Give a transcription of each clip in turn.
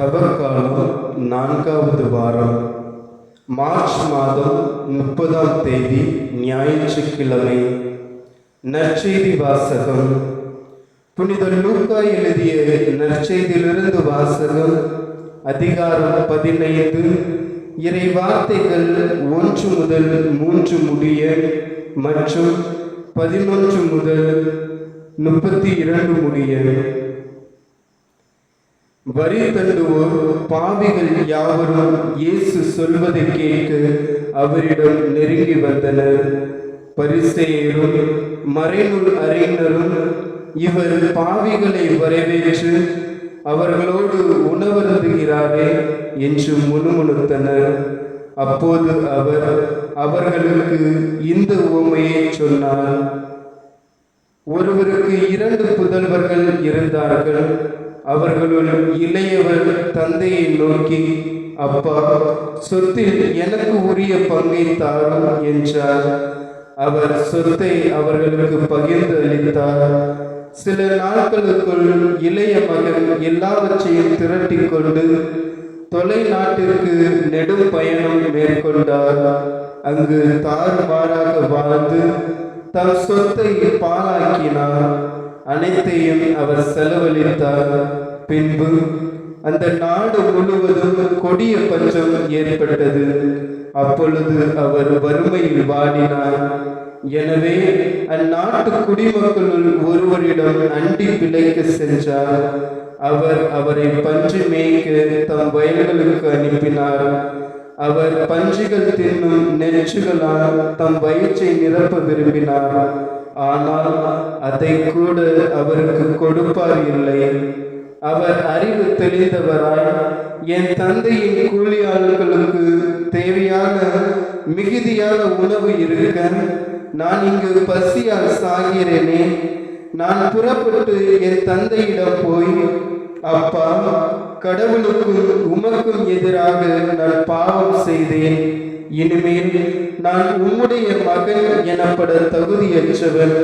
தவக்காலம் நான்காவது வாரம் மார்ச் மாதம் முப்பதாம் தேதி ஞாயிற்றுக்கிழமை. நற்செய்தி வாசகம். புனித லூக்கா எழுதிய நற்செய்தியிலிருந்து வாசகம் அதிகாரம் பதினைந்து. இறை வார்த்தைகள் ஒன்று முதல் மூன்று முடிய மற்றும் பதினொன்று முதல் முப்பத்தி இரண்டு முடிய. வரி தள்ளுவோர் பாவிகள் யாவரும் இயேசு சொல்வதை கேட்டு அவரிடம் நெருங்கி வந்தனர். பரிசேயரும் மறைநூல் அறிஞரும் இவர் பாவிகளை வரவேற்று அவர்களோடு உணவருந்துகிறாரே என்று முணுமுணுத்தனர். அப்போது அவர் அவர்களுக்கு இந்த உவமையை சொன்னார். ஒருவருக்கு இரண்டு புதல்வர்கள் இருந்தார்கள். அவர்களுள் இளையவர் தந்தையை நோக்கி அப்பா சொத்தில் எனக்கு உரிய பங்கை தாரும் என்றார் அவர் சொத்தை அவர்களுக்கு பகிர்ந்து அளித்தார். சில நாட்களுக்குள் இளைய மகன் எல்லாவற்றையும் திரட்டி கொண்டு தொலை நாட்டிற்கு நெடும் பயணம் மேற்கொண்டார். அங்கு தாறுமாறாக வாழ்ந்து தம் சொத்தை பாழாக்கினார். அனைத்தையும் அவர் செலவழித்தார். பின்பு அந்த நாடு முழுவதும் கொடிய பஞ்சம் ஏற்பட்டது. அப்பொழுது அவர் வறுமையில் வாடினார். எனவே அந்நாட்டு குடிமக்களுள் ஒருவரிடம் அண்டி பிழைக்க சென்றார். அவர் அவரை பன்றி மேய்க்க தம் வயல்களுக்கு அனுப்பினார். அவர் பன்றிகள் தின்னும் நெச்சுகளால் தம் வயிற்றை நிரப்ப விரும்பினார். ஆனால் அதை கூட அவருக்கு கொடுப்பார் இல்லை. அவர் அறிவு தெளிந்தவராய் என் தந்தையின் கூலியாளர்களுக்கு தேவையான மிகுதியான உணவு இருக்க நான் இங்கு பசியால் சாகிறேனே. நான் புறப்பட்டு என் தந்தையிடம் போய் அப்பா கடவுளுக்கும் உமக்கும் எதிராக நான் பாவம் செய்தேன். இனிமேல் நான் உம்முடைய மகன் எனப்பட தகுதியற்றவன்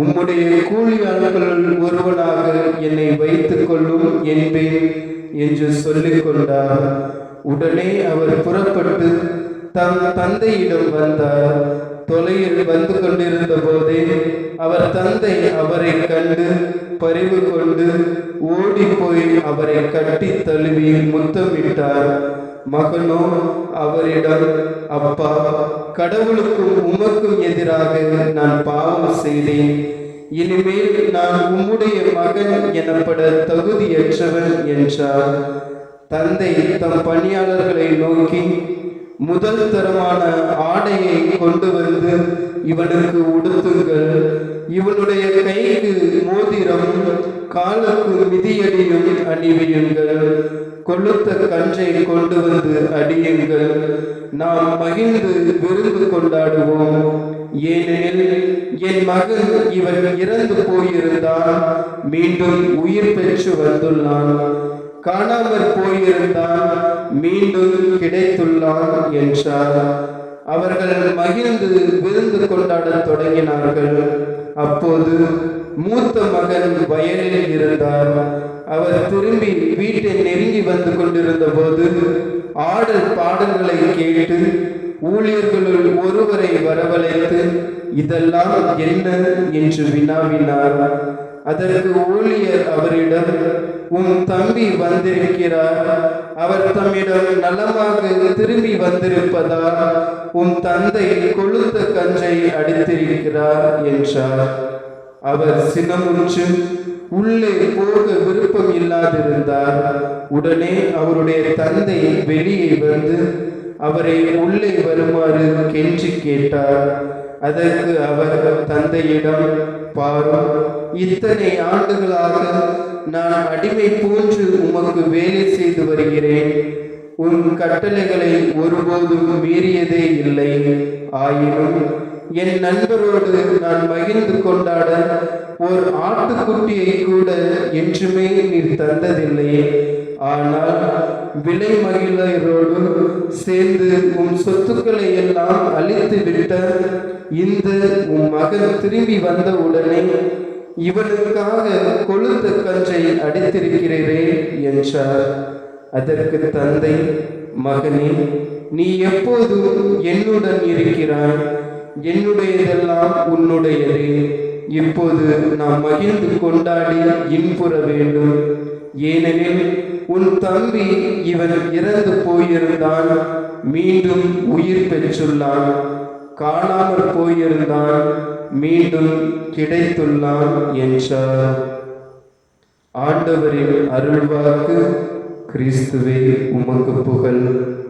உம்முடைய கூலியாளர்கள் ஒருவனாக என்னை வைத்துக் கொள்ளும் என்பேன் என்று சொல்லிக் கொண்டார். உடனே அவர் புறப்பட்டு தம் தந்தையிடம் வந்தார். தொலையில் வந்து கொண்டிருந்த போதே அவர் தந்தை அவரை கண்டு பறிவு கொண்டு ஓடி போய் அவரை கட்டி தழுவி முத்தமிட்டார். மகனோ அவரிடம் அப்பா கடவுளுக்கும் உமக்கும் எதிராக நான் பாவம் செய்தேன். இனிமேல் நான் உம்முடைய மகன் எனப்பட தகுதியற்றவன் என்றார். தந்தை தம் பணியாளர்களை நோக்கி முதல் தரமான ஆடையை கொண்டு வந்து இவனுக்கு உடுத்துங்கள். இவனுடைய கைக்கு மோதிரம் காலுக்கு மிதியடியும் அணிவியுங்கள். கொளுத்த கன்றை கொண்டு வந்து அடியுங்கள். நாம் மகிழ்ந்து விருந்து கொண்டாடுவோம். ஏனெனில் என் மகன் இவன் இறந்து போயிருந்தான். மீண்டும் உயிர் பெற்று வந்துள்ளான். காணாமற் போயிருந்தான். மீண்டும் கிடைத்துள்ளான் என்றார். அவர்கள் மகிழ்ந்து விருந்து கொண்டாடத் தொடங்கினார்கள். அப்போது மூத்த மகன் வயலில் இருந்தார். அவர் திரும்பி வீட்டை நெருங்கி வந்து கொண்டிருந்த போது ஆடல் பாடல்களை கேட்டு ஊழியர்களுள் ஒருவரை வரவழைத்து இதெல்லாம் என்ன? என்று வினாவினார். அதற்கு ஊழியர் அவரிடம் உன் தம்பி வந்திருக்கிறார். அவர் தம்மிடம் நலமாக திரும்பி வந்திருப்பதால் உன் தந்தை கொளுத்த கஞ்சை அடித்திருக்கிறார் என்றார். அவர் சினமுற்று உள்ளே போக விருப்பம் இல்லாதிருந்தார். உடனே அவருடைய தந்தை வெளியே வந்து அவரை உள்ளே வருமாறு கெஞ்சி கேட்டார். அதற்கு அவர் தந்தையிடம் பாரும் இத்தனை ஆண்டுகளாக நான் அடிமை போன்று உமக்கு வேலை செய்து வருகிறேன். உன் கட்டளைகளை ஒருபோதும் மீறியதே இல்லை. ஆயினும் என் நண்பரோடு நான் மகிழ்ந்து கொண்டாட ஓர் ஆட்டுக்குட்டியை கூட என்றுமே நீர் தந்ததில்லையே. ஆனால் விலை மகிழரோடும் சேர்ந்து உன் சொத்துக்களை எல்லாம் அழித்து விட்ட இந்த உன் மகன் திரும்பி வந்த உடனே இவனுக்காக கொழுத்த கன்றை அடித்திருக்கிறீரே என்றார். அதற்கு தந்தை மகனே நீ எப்போதும் என்னுடன் இருக்கிறாய். என்னுடையதெல்லாம் உன்னுடையது. இப்போது நாம் மகிழ்ந்து கொண்டாடி இன்புற வேண்டும். ஏனெனில் உன் தம்பி இவன் இறந்து போயிருந்தான் மீண்டும் உயிர் பெற்றுள்ளான். காணாமல் போயிருந்தான் மீண்டும் கிடைத்துள்ளான் என்றார். ஆண்டவரின் அருள்வாக்கு கிறிஸ்துவே உமக்கு புகழ்.